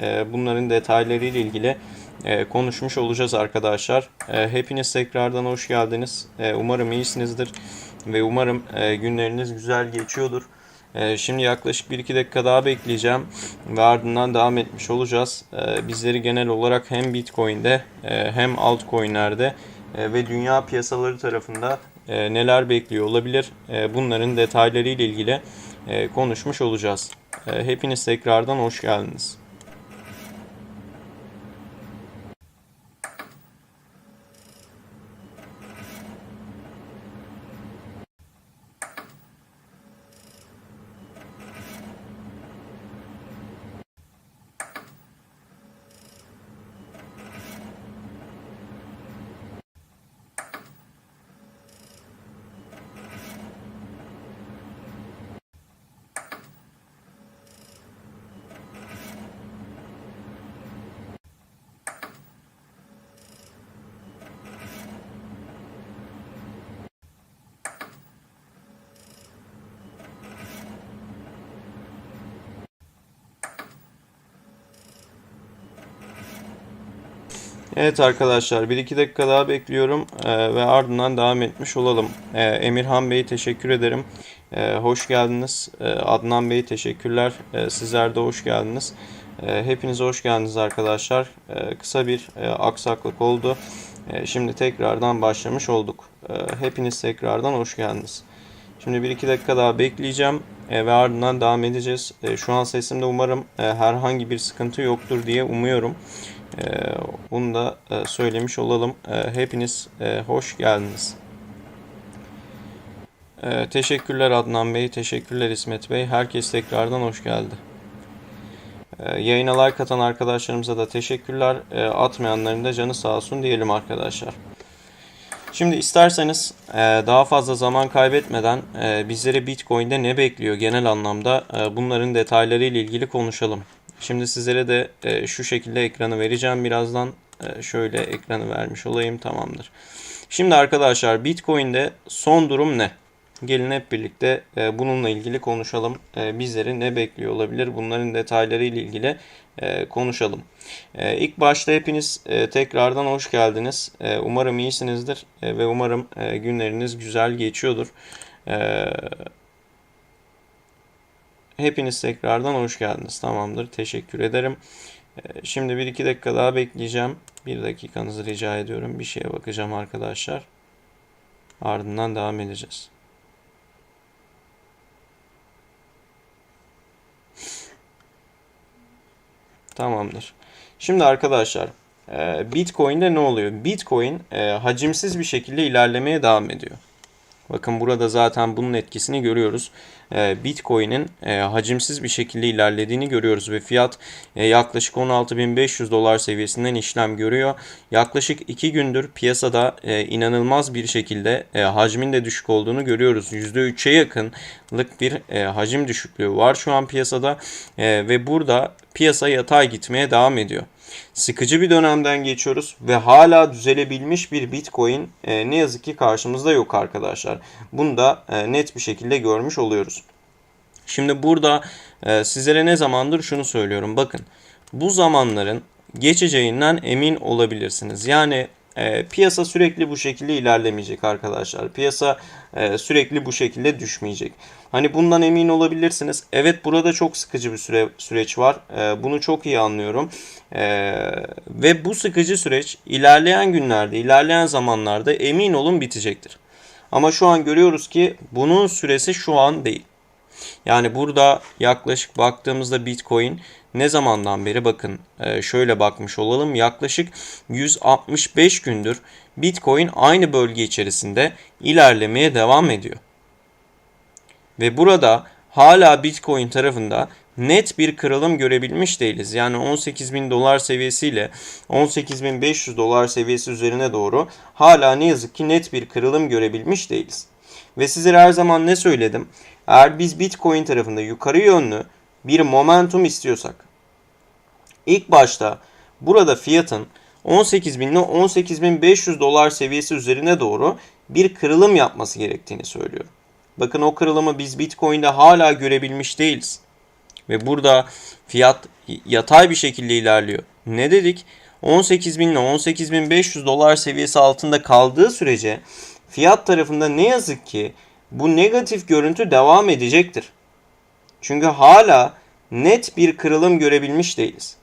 e, bunların detayları ile ilgili e, konuşmuş olacağız arkadaşlar. E, hepiniz tekrardan hoş geldiniz. E, umarım iyisinizdir ve umarım e, günleriniz güzel geçiyordur. Şimdi yaklaşık 1-2 dakika daha bekleyeceğim ve ardından devam etmiş olacağız. Bizleri genel olarak hem Bitcoin'de e, hem altcoin'lerde ve dünya piyasaları tarafında neler bekliyor olabilir bunların detayları ile ilgili konuşmuş olacağız. Hepiniz tekrardan hoş geldiniz. Evet arkadaşlar 1-2 dakika daha bekliyorum e, ve ardından devam etmiş olalım. E, Emirhan Bey teşekkür ederim. E, hoş geldiniz. E, Adnan Bey teşekkürler. E, sizler de hoş geldiniz. E, hepiniz hoş geldiniz arkadaşlar. E, kısa bir e, aksaklık oldu. E, şimdi tekrardan başlamış olduk. E, hepiniz tekrardan hoş geldiniz. Şimdi 1-2 dakika daha bekleyeceğim e, ve ardından devam edeceğiz. E, şu an sesimde umarım e, herhangi bir sıkıntı yoktur diye umuyorum. E, bunu da e, söylemiş olalım. E, hepiniz e, hoş geldiniz. E, teşekkürler Adnan Bey, teşekkürler İsmet Bey. Herkes tekrardan hoş geldi. Yayına like atan arkadaşlarımıza da teşekkürler. Atmayanların da canı sağ olsun diyelim arkadaşlar. Şimdi isterseniz e, daha fazla zaman kaybetmeden bizleri Bitcoin'de ne bekliyor genel anlamda bunların detayları ile ilgili konuşalım. Şimdi sizlere de e, şu şekilde ekranı vereceğim birazdan. E, şöyle ekranı vermiş olayım tamamdır. Şimdi arkadaşlar Bitcoin'de son durum ne? Gelin hep birlikte e, bununla ilgili konuşalım. E, bizleri ne bekliyor olabilir? Bunların detayları ile ilgili e, konuşalım. E, ilk başta hepiniz e, tekrardan hoş geldiniz. E, umarım iyisinizdir e, ve umarım e, günleriniz güzel geçiyordur. E, hepiniz tekrardan hoş geldiniz. Tamamdır. Teşekkür ederim. E, şimdi bir iki dakika daha bekleyeceğim. Bir dakikanızı rica ediyorum. Bir şeye bakacağım arkadaşlar. Ardından devam edeceğiz. Tamamdır. Şimdi arkadaşlar e, Bitcoin'de ne oluyor? Bitcoin e, hacimsiz bir şekilde ilerlemeye devam ediyor. Bakın burada zaten bunun etkisini görüyoruz. E, Bitcoin'in hacimsiz bir şekilde ilerlediğini görüyoruz ve fiyat yaklaşık 16.500 dolar seviyesinden işlem görüyor. Yaklaşık 2 gündür piyasada inanılmaz bir şekilde hacmin de düşük olduğunu görüyoruz. %3'e yakınlık bir hacim düşüklüğü var şu an piyasada ve burada piyasa yatay gitmeye devam ediyor. Sıkıcı bir dönemden geçiyoruz ve hala düzelebilmiş bir Bitcoin e, ne yazık ki karşımızda yok arkadaşlar. Bunu da e, net bir şekilde görmüş oluyoruz. Şimdi burada e, sizlere ne zamandır şunu söylüyorum. Bakın bu zamanların geçeceğinden emin olabilirsiniz. Yani e, piyasa sürekli bu şekilde ilerlemeyecek arkadaşlar. Piyasa e, sürekli bu şekilde düşmeyecek. Hani bundan emin olabilirsiniz. Evet burada çok sıkıcı bir süre, süreç var. E, bunu çok iyi anlıyorum. E, ve bu sıkıcı süreç ilerleyen günlerde, ilerleyen zamanlarda emin olun bitecektir. Ama şu an görüyoruz ki bunun süresi şu an değil. Yani burada yaklaşık baktığımızda Bitcoin ne zamandan beri bakın e, şöyle bakmış olalım yaklaşık 165 gündür Bitcoin aynı bölge içerisinde ilerlemeye devam ediyor. Ve burada hala Bitcoin tarafında net bir kırılım görebilmiş değiliz. Yani 18.000 dolar seviyesiyle 18.500 dolar seviyesi üzerine doğru hala ne yazık ki net bir kırılım görebilmiş değiliz. Ve sizlere her zaman ne söyledim? Eğer biz Bitcoin tarafında yukarı yönlü bir momentum istiyorsak ilk başta burada fiyatın 18.000 ile 18.500 dolar seviyesi üzerine doğru bir kırılım yapması gerektiğini söylüyorum. Bakın o kırılımı biz Bitcoin'de hala görebilmiş değiliz. Ve burada fiyat yatay bir şekilde ilerliyor. Ne dedik? 18.000 ile 18.500 dolar seviyesi altında kaldığı sürece fiyat tarafında ne yazık ki bu negatif görüntü devam edecektir. Çünkü hala net bir kırılım görebilmiş değiliz.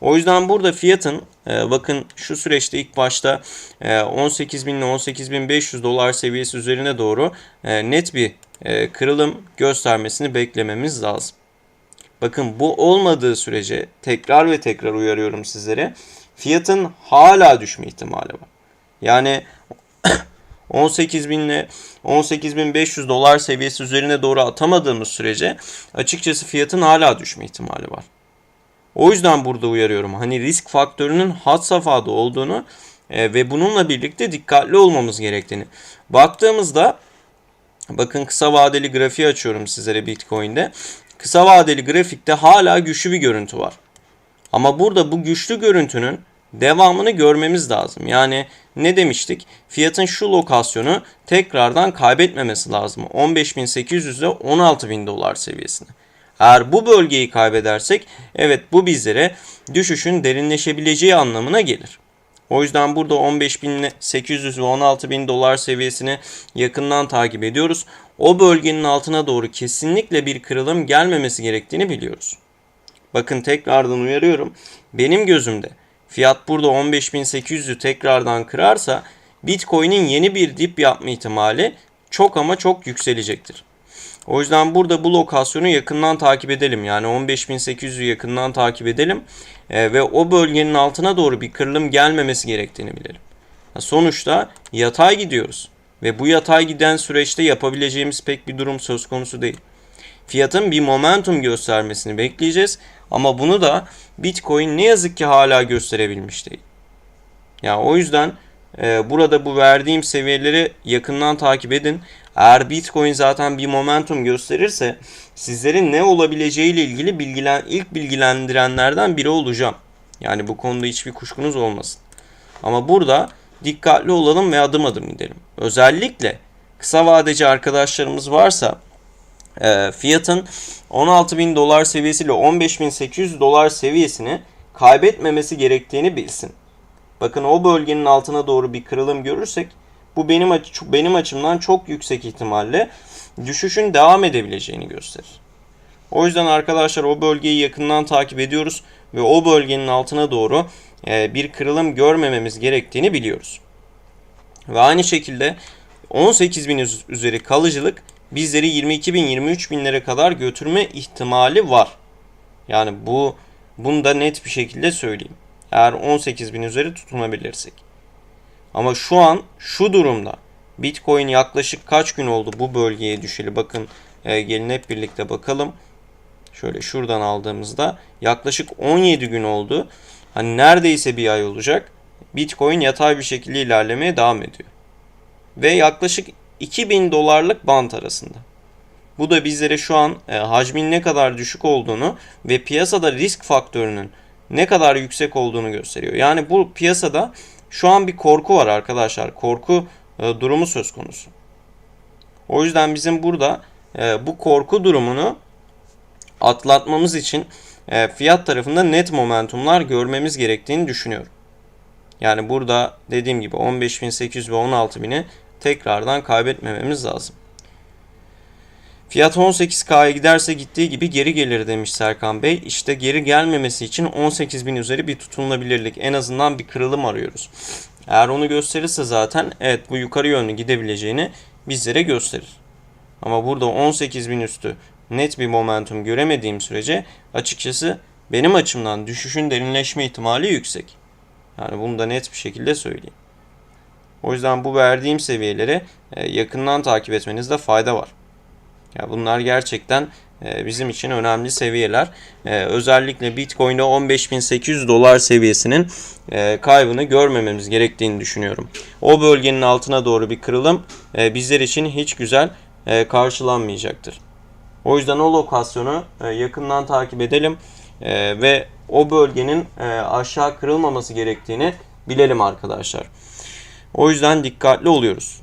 O yüzden burada fiyatın e, bakın şu süreçte ilk başta e, 18.000 ile 18.500 dolar seviyesi üzerine doğru e, net bir e, kırılım göstermesini beklememiz lazım. Bakın bu olmadığı sürece tekrar ve tekrar uyarıyorum sizlere fiyatın hala düşme ihtimali var. Yani 18.000 ile 18.500 dolar seviyesi üzerine doğru atamadığımız sürece açıkçası fiyatın hala düşme ihtimali var. O yüzden burada uyarıyorum. Hani risk faktörünün had safhada olduğunu e, ve bununla birlikte dikkatli olmamız gerektiğini. Baktığımızda bakın kısa vadeli grafiği açıyorum sizlere Bitcoin'de. Kısa vadeli grafikte hala güçlü bir görüntü var. Ama burada bu güçlü görüntünün devamını görmemiz lazım. Yani ne demiştik? Fiyatın şu lokasyonu tekrardan kaybetmemesi lazım. 15.800 ile 16.000 dolar seviyesini. Eğer bu bölgeyi kaybedersek evet bu bizlere düşüşün derinleşebileceği anlamına gelir. O yüzden burada 15.800 ve 16.000 dolar seviyesini yakından takip ediyoruz. O bölgenin altına doğru kesinlikle bir kırılım gelmemesi gerektiğini biliyoruz. Bakın tekrardan uyarıyorum. Benim gözümde fiyat burada 15.800'ü tekrardan kırarsa Bitcoin'in yeni bir dip yapma ihtimali çok ama çok yükselecektir. O yüzden burada bu lokasyonu yakından takip edelim. Yani 15.800'ü yakından takip edelim. E, ve o bölgenin altına doğru bir kırılım gelmemesi gerektiğini bilelim. Sonuçta yatay gidiyoruz. Ve bu yatay giden süreçte yapabileceğimiz pek bir durum söz konusu değil. Fiyatın bir momentum göstermesini bekleyeceğiz. Ama bunu da Bitcoin ne yazık ki hala gösterebilmiş değil. Yani o yüzden e, burada bu verdiğim seviyeleri yakından takip edin. Eğer Bitcoin zaten bir momentum gösterirse sizlerin ne olabileceği ile ilgili bilgilen, ilk bilgilendirenlerden biri olacağım. Yani bu konuda hiçbir kuşkunuz olmasın. Ama burada dikkatli olalım ve adım adım gidelim. Özellikle kısa vadeci arkadaşlarımız varsa e, fiyatın 16.000 dolar seviyesiyle 15.800 dolar seviyesini kaybetmemesi gerektiğini bilsin. Bakın o bölgenin altına doğru bir kırılım görürsek bu benim benim açımdan çok yüksek ihtimalle düşüşün devam edebileceğini gösterir. O yüzden arkadaşlar o bölgeyi yakından takip ediyoruz ve o bölgenin altına doğru e, bir kırılım görmememiz gerektiğini biliyoruz. Ve aynı şekilde 18.000 üzeri kalıcılık bizleri 22.000 binlere kadar götürme ihtimali var. Yani bu bunu da net bir şekilde söyleyeyim. Eğer 18.000 üzeri tutunabilirsek. Ama şu an şu durumda Bitcoin yaklaşık kaç gün oldu bu bölgeye düşeli? Bakın e, gelin hep birlikte bakalım. Şöyle şuradan aldığımızda yaklaşık 17 gün oldu. Hani neredeyse bir ay olacak. Bitcoin yatay bir şekilde ilerlemeye devam ediyor. Ve yaklaşık 2000 dolarlık bant arasında. Bu da bizlere şu an e, hacmin ne kadar düşük olduğunu ve piyasada risk faktörünün ne kadar yüksek olduğunu gösteriyor. Yani bu piyasada şu an bir korku var arkadaşlar. Korku e, durumu söz konusu. O yüzden bizim burada e, bu korku durumunu atlatmamız için e, fiyat tarafında net momentumlar görmemiz gerektiğini düşünüyorum. Yani burada dediğim gibi 15.800 ve 16.000'i tekrardan kaybetmememiz lazım. Fiyat 18K'ya giderse gittiği gibi geri gelir demiş Serkan Bey. İşte geri gelmemesi için 18.000 üzeri bir tutunulabilirlik en azından bir kırılım arıyoruz. Eğer onu gösterirse zaten evet bu yukarı yönlü gidebileceğini bizlere gösterir. Ama burada 18.000 üstü net bir momentum göremediğim sürece açıkçası benim açımdan düşüşün derinleşme ihtimali yüksek. Yani bunu da net bir şekilde söyleyeyim. O yüzden bu verdiğim seviyeleri e, yakından takip etmenizde fayda var. Ya bunlar gerçekten e, bizim için önemli seviyeler. E, özellikle Bitcoin'de 15.800 dolar seviyesinin kaybını görmememiz gerektiğini düşünüyorum. O bölgenin altına doğru bir kırılım bizler için hiç güzel karşılanmayacaktır. O yüzden o lokasyonu yakından takip edelim ve o bölgenin aşağı kırılmaması gerektiğini bilelim arkadaşlar. O yüzden dikkatli oluyoruz.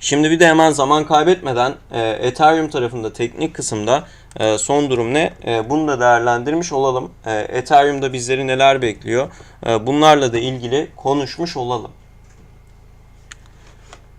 Şimdi bir de hemen zaman kaybetmeden e, Ethereum tarafında teknik kısımda e, son durum ne? E, bunu da değerlendirmiş olalım. E, Ethereum'da bizleri neler bekliyor? E, bunlarla da ilgili konuşmuş olalım.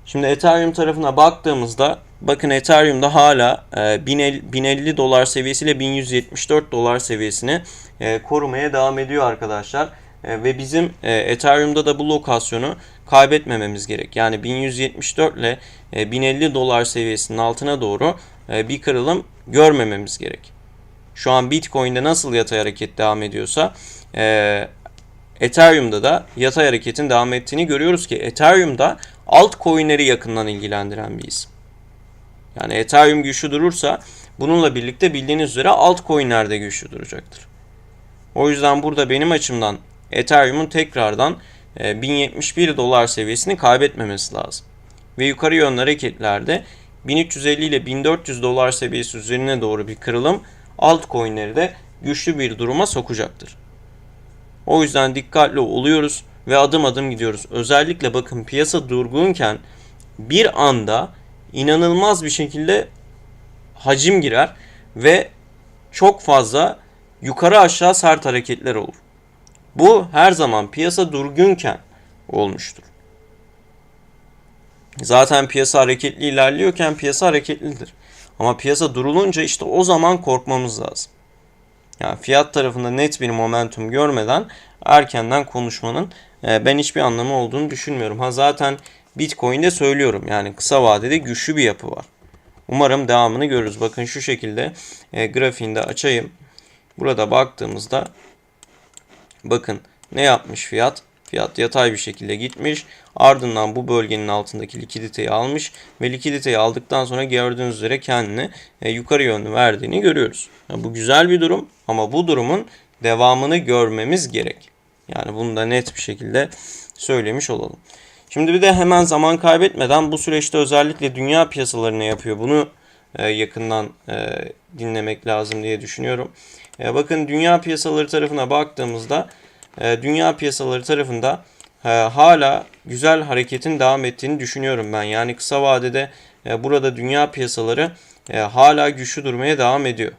Şimdi Ethereum tarafına baktığımızda bakın Ethereum'da hala e, 1050, 1050 dolar seviyesiyle 1174 dolar seviyesini e, korumaya devam ediyor arkadaşlar. E, ve bizim e, Ethereum'da da bu lokasyonu kaybetmememiz gerek. Yani 1174 ile e, 1050 dolar seviyesinin altına doğru e, bir kırılım görmememiz gerek. Şu an Bitcoin'de nasıl yatay hareket devam ediyorsa e, Ethereum'da da yatay hareketin devam ettiğini görüyoruz ki Ethereum'da altcoin'leri yakından ilgilendiren bir isim. Yani Ethereum güçlü durursa bununla birlikte bildiğiniz üzere altcoin'ler de güçlü duracaktır. O yüzden burada benim açımdan Ethereum'un tekrardan 1071 dolar seviyesini kaybetmemesi lazım. Ve yukarı yönlü hareketlerde 1350 ile 1400 dolar seviyesi üzerine doğru bir kırılım altcoin'leri de güçlü bir duruma sokacaktır. O yüzden dikkatli oluyoruz ve adım adım gidiyoruz. Özellikle bakın piyasa durgunken bir anda inanılmaz bir şekilde hacim girer ve çok fazla yukarı aşağı sert hareketler olur. Bu her zaman piyasa durgunken olmuştur. Zaten piyasa hareketli ilerliyorken piyasa hareketlidir. Ama piyasa durulunca işte o zaman korkmamız lazım. Yani fiyat tarafında net bir momentum görmeden erkenden konuşmanın e, ben hiçbir anlamı olduğunu düşünmüyorum. Ha zaten Bitcoin'de söylüyorum yani kısa vadede güçlü bir yapı var. Umarım devamını görürüz. Bakın şu şekilde e, grafiğinde açayım. Burada baktığımızda bakın ne yapmış fiyat? Fiyat yatay bir şekilde gitmiş. Ardından bu bölgenin altındaki likiditeyi almış ve likiditeyi aldıktan sonra gördüğünüz üzere kendini e, yukarı yönlü verdiğini görüyoruz. Yani bu güzel bir durum ama bu durumun devamını görmemiz gerek. Yani bunu da net bir şekilde söylemiş olalım. Şimdi bir de hemen zaman kaybetmeden bu süreçte özellikle dünya piyasalarına yapıyor. Bunu e, yakından e, dinlemek lazım diye düşünüyorum. E, bakın dünya piyasaları tarafına baktığımızda e, dünya piyasaları tarafında e, hala güzel hareketin devam ettiğini düşünüyorum ben. Yani kısa vadede e, burada dünya piyasaları e, hala güçlü durmaya devam ediyor.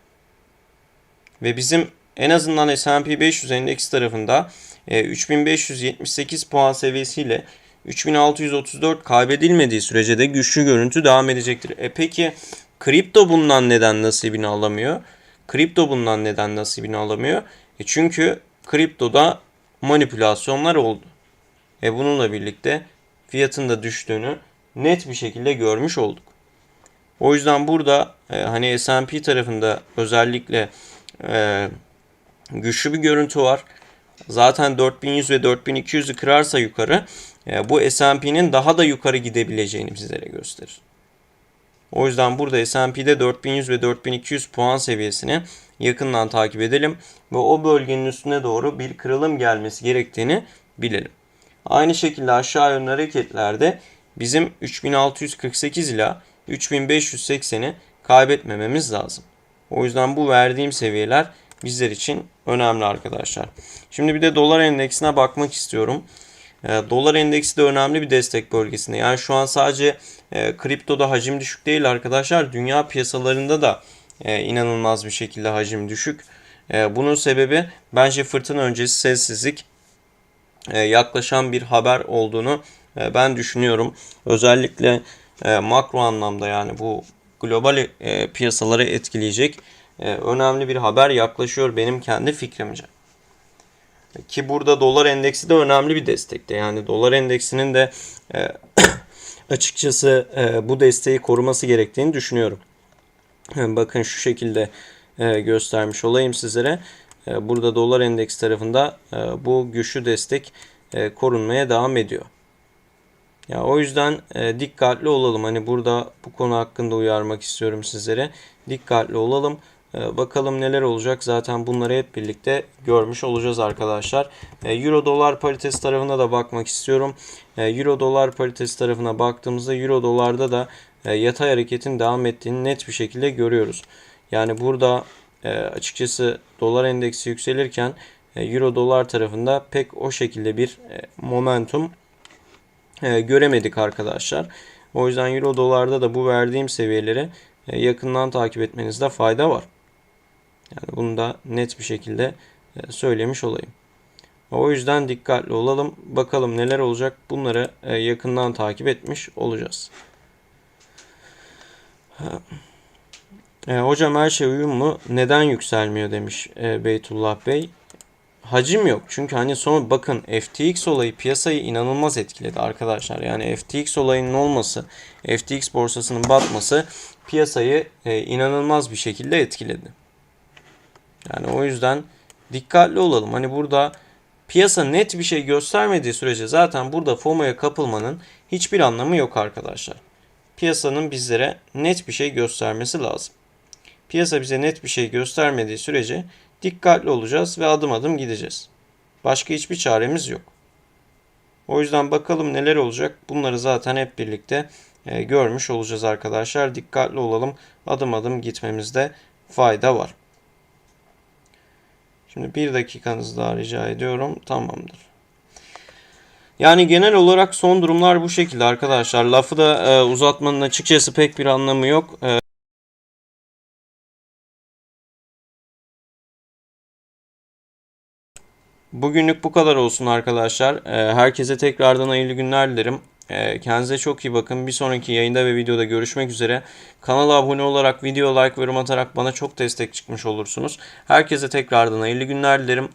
Ve bizim en azından S&P 500 endeks tarafında e, 3578 puan seviyesiyle 3634 kaybedilmediği sürece de güçlü görüntü devam edecektir. E peki kripto bundan neden nasibini alamıyor? Kripto bundan neden nasibini alamıyor? E çünkü kriptoda manipülasyonlar oldu. E bununla birlikte fiyatın da düştüğünü net bir şekilde görmüş olduk. O yüzden burada e, hani S&P tarafında özellikle e, güçlü bir görüntü var. Zaten 4100 ve 4200'ü kırarsa yukarı e, bu S&P'nin daha da yukarı gidebileceğini bizlere gösterir. O yüzden burada S&P'de 4100 ve 4200 puan seviyesini yakından takip edelim ve o bölgenin üstüne doğru bir kırılım gelmesi gerektiğini bilelim. Aynı şekilde aşağı yönlü hareketlerde bizim 3648 ile 3580'i kaybetmememiz lazım. O yüzden bu verdiğim seviyeler bizler için önemli arkadaşlar. Şimdi bir de dolar endeksine bakmak istiyorum. E, dolar endeksi de önemli bir destek bölgesinde. Yani şu an sadece e, kriptoda hacim düşük değil arkadaşlar. Dünya piyasalarında da e, inanılmaz bir şekilde hacim düşük. E, bunun sebebi bence fırtına öncesi sessizlik yaklaşan bir haber olduğunu ben düşünüyorum. Özellikle makro anlamda yani bu global piyasaları etkileyecek önemli bir haber yaklaşıyor benim kendi fikrimce. Ki burada dolar endeksi de önemli bir destekte. Yani dolar endeksinin de e, açıkçası e, bu desteği koruması gerektiğini düşünüyorum. Bakın şu şekilde e, göstermiş olayım sizlere. E, burada dolar endeks tarafında e, bu güçlü destek e, korunmaya devam ediyor. Ya o yüzden e, dikkatli olalım. Hani burada bu konu hakkında uyarmak istiyorum sizlere. Dikkatli olalım. E, bakalım neler olacak. Zaten bunları hep birlikte görmüş olacağız arkadaşlar. E, Euro dolar paritesi tarafına da bakmak istiyorum. E, Euro dolar paritesi tarafına baktığımızda Euro dolarda da e, yatay hareketin devam ettiğini net bir şekilde görüyoruz. Yani burada e, açıkçası dolar endeksi yükselirken e, Euro dolar tarafında pek o şekilde bir momentum göremedik arkadaşlar. O yüzden euro dolarda da bu verdiğim seviyeleri yakından takip etmenizde fayda var. Yani bunu da net bir şekilde e, söylemiş olayım. O yüzden dikkatli olalım. Bakalım neler olacak. Bunları e, yakından takip etmiş olacağız. E, hocam her şey uyumlu. Neden yükselmiyor demiş e, Beytullah Bey. Hacim yok. Çünkü hani son bakın FTX olayı piyasayı inanılmaz etkiledi arkadaşlar. Yani FTX olayının olması, FTX borsasının batması piyasayı e, inanılmaz bir şekilde etkiledi. Yani o yüzden dikkatli olalım. Hani burada piyasa net bir şey göstermediği sürece zaten burada FOMO'ya kapılmanın hiçbir anlamı yok arkadaşlar. Piyasanın bizlere net bir şey göstermesi lazım. Piyasa bize net bir şey göstermediği sürece dikkatli olacağız ve adım adım gideceğiz. Başka hiçbir çaremiz yok. O yüzden bakalım neler olacak. Bunları zaten hep birlikte e, görmüş olacağız arkadaşlar. Dikkatli olalım. Adım adım gitmemizde fayda var. Şimdi bir dakikanızı daha rica ediyorum. Tamamdır. Yani genel olarak son durumlar bu şekilde arkadaşlar. Lafı da e, uzatmanın açıkçası pek bir anlamı yok. E, Bugünlük bu kadar olsun arkadaşlar. E, herkese tekrardan hayırlı günler dilerim. E, kendinize çok iyi bakın. Bir sonraki yayında ve videoda görüşmek üzere. Kanala abone olarak, video like ve yorum atarak bana çok destek çıkmış olursunuz. Herkese tekrardan hayırlı günler dilerim.